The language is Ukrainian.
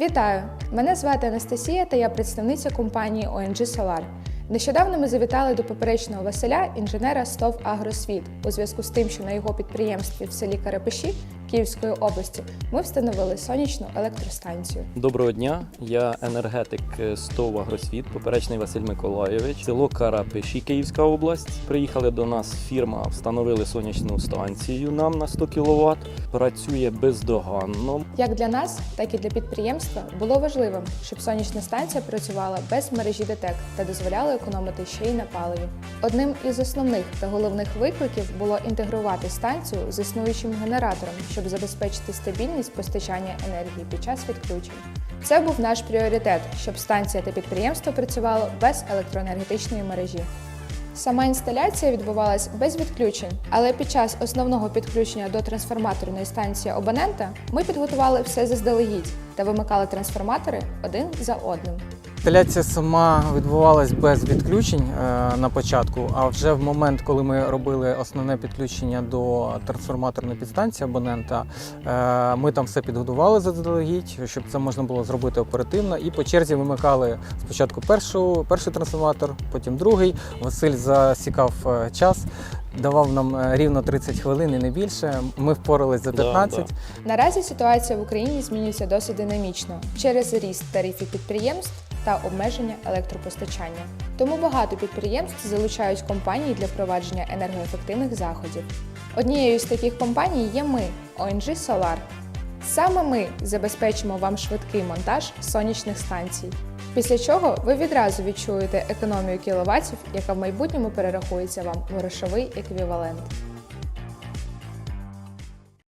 Вітаю! Мене звати Анастасія та я представниця компанії ONG Solar. Нещодавно ми завітали до поперечного Василя, інженера СТОВ Агросвіт, у зв'язку з тим, що на його підприємстві в селі Карапиші Київської області ми встановили сонячну електростанцію. Доброго дня, я енергетик СТОВ Агросвіт, поперечний Василь Миколайович, село Карапиші, Київська область. Приїхали до нас фірма, встановили сонячну станцію нам на 100 кВт. Працює бездоганно. Як для нас, так і для підприємства було важливим, щоб сонячна станція працювала без мережі ДТЕК та дозволяла економити ще й на паливі. Одним із основних та головних викликів було інтегрувати станцію з існуючим генератором, щоб забезпечити стабільність постачання енергії під час відключень. Це був наш пріоритет, щоб станція та підприємство працювало без електроенергетичної мережі. Сама інсталяція відбувалась без відключень, але під час основного підключення до трансформаторної станції абонента ми підготували все заздалегідь та вимикали трансформатори один за одним. Інсталяція сама відбувалась без відключень е, на початку, а вже в момент, коли ми робили основне підключення до трансформаторної підстанції абонента, е, ми там все підготували заздалегідь, щоб це можна було зробити оперативно. І по черзі вимикали спочатку першу, перший трансформатор, потім другий. Василь засікав е, час, давав нам е, рівно 30 хвилин і не більше. Ми впорались за Да, 15. да. Наразі ситуація в Україні змінюється досить динамічно через ріст тарифів підприємств та обмеження електропостачання. Тому багато підприємств залучають компанії для впровадження енергоефективних заходів. Однією з таких компаній є ми, ONG Solar. Саме ми забезпечимо вам швидкий монтаж сонячних станцій. Після чого ви відразу відчуєте економію кіловатів, яка в майбутньому перерахується вам в грошовий еквівалент.